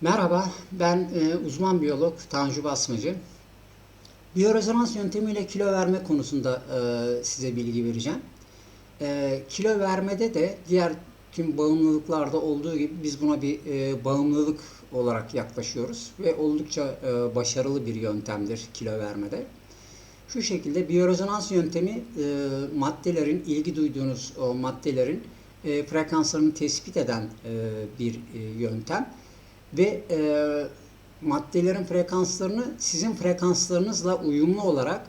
Merhaba, ben e, uzman biyolog Tanju Basmacı. Biyorezonans yöntemiyle kilo verme konusunda e, size bilgi vereceğim. E, kilo vermede de diğer tüm bağımlılıklarda olduğu gibi biz buna bir e, bağımlılık olarak yaklaşıyoruz ve oldukça e, başarılı bir yöntemdir kilo vermede. Şu şekilde biyorezonans yöntemi e, maddelerin, ilgi duyduğunuz o maddelerin e, frekanslarını tespit eden e, bir e, yöntem ve e, maddelerin frekanslarını sizin frekanslarınızla uyumlu olarak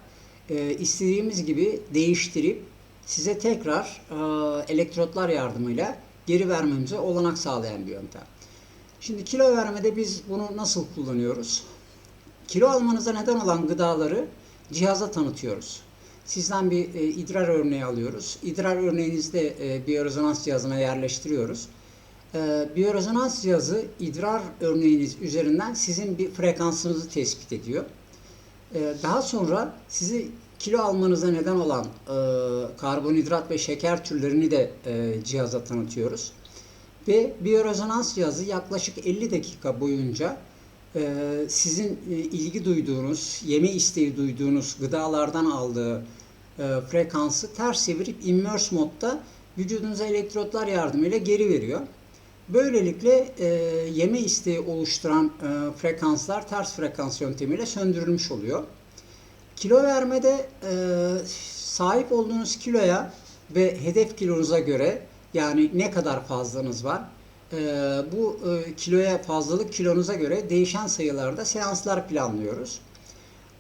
e, istediğimiz gibi değiştirip size tekrar e, elektrotlar yardımıyla geri vermemize olanak sağlayan bir yöntem. Şimdi kilo vermede biz bunu nasıl kullanıyoruz? Kilo almanıza neden olan gıdaları cihaza tanıtıyoruz. Sizden bir e, idrar örneği alıyoruz. İdrar örneğinizi de e, biyorezonans cihazına yerleştiriyoruz. E, biyorezonans cihazı idrar örneğiniz üzerinden sizin bir frekansınızı tespit ediyor. E, daha sonra sizi kilo almanıza neden olan e, karbonhidrat ve şeker türlerini de e, cihaza tanıtıyoruz. Ve biyorezonans cihazı yaklaşık 50 dakika boyunca e, sizin ilgi duyduğunuz, yeme isteği duyduğunuz gıdalardan aldığı frekansı ters çevirip immerse modda vücudunuza elektrotlar yardımıyla geri veriyor. Böylelikle e, yeme isteği oluşturan e, frekanslar ters frekans yöntemiyle söndürülmüş oluyor. Kilo vermede e, sahip olduğunuz kiloya ve hedef kilonuza göre yani ne kadar fazlanız var e, bu e, kiloya fazlalık kilonuza göre değişen sayılarda seanslar planlıyoruz.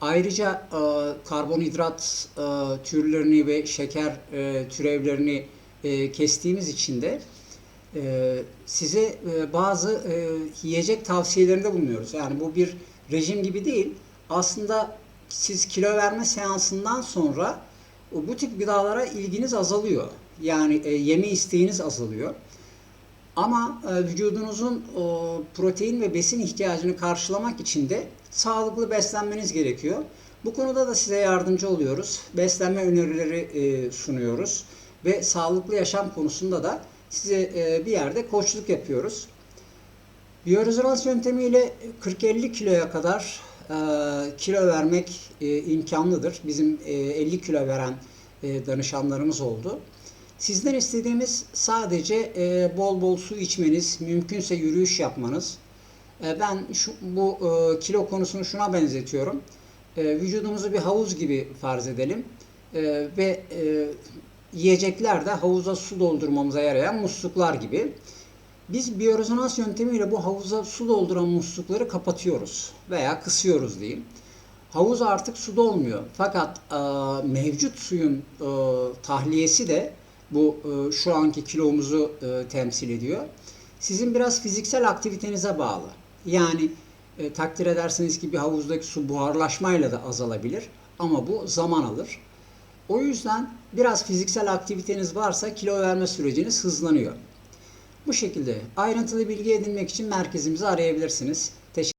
Ayrıca e, karbonhidrat e, türlerini ve şeker e, türevlerini e, kestiğimiz için de e, size e, bazı e, yiyecek tavsiyelerinde bulunuyoruz. Yani bu bir rejim gibi değil. Aslında siz kilo verme seansından sonra bu tip gıdalara ilginiz azalıyor. Yani e, yeme isteğiniz azalıyor. Ama e, vücudunuzun protein ve besin ihtiyacını karşılamak için de sağlıklı beslenmeniz gerekiyor. Bu konuda da size yardımcı oluyoruz. Beslenme önerileri e, sunuyoruz ve sağlıklı yaşam konusunda da size e, bir yerde koçluk yapıyoruz. Biyorezonans yöntemiyle 40-50 kiloya kadar e, kilo vermek e, imkanlıdır. Bizim e, 50 kilo veren e, danışanlarımız oldu. Sizden istediğimiz sadece e, bol bol su içmeniz, mümkünse yürüyüş yapmanız. E, ben şu, bu e, kilo konusunu şuna benzetiyorum. E, vücudumuzu bir havuz gibi farz edelim. E, ve e, yiyecekler de havuza su doldurmamıza yarayan musluklar gibi. Biz biyorezonans yöntemiyle bu havuza su dolduran muslukları kapatıyoruz veya kısıyoruz diyeyim. Havuz artık su dolmuyor. Fakat e, mevcut suyun e, tahliyesi de bu e, şu anki kilomuzu e, temsil ediyor. Sizin biraz fiziksel aktivitenize bağlı. Yani e, takdir edersiniz ki bir havuzdaki su buharlaşmayla da azalabilir ama bu zaman alır. O yüzden biraz fiziksel aktiviteniz varsa kilo verme süreciniz hızlanıyor. Bu şekilde ayrıntılı bilgi edinmek için merkezimizi arayabilirsiniz. Teşekkür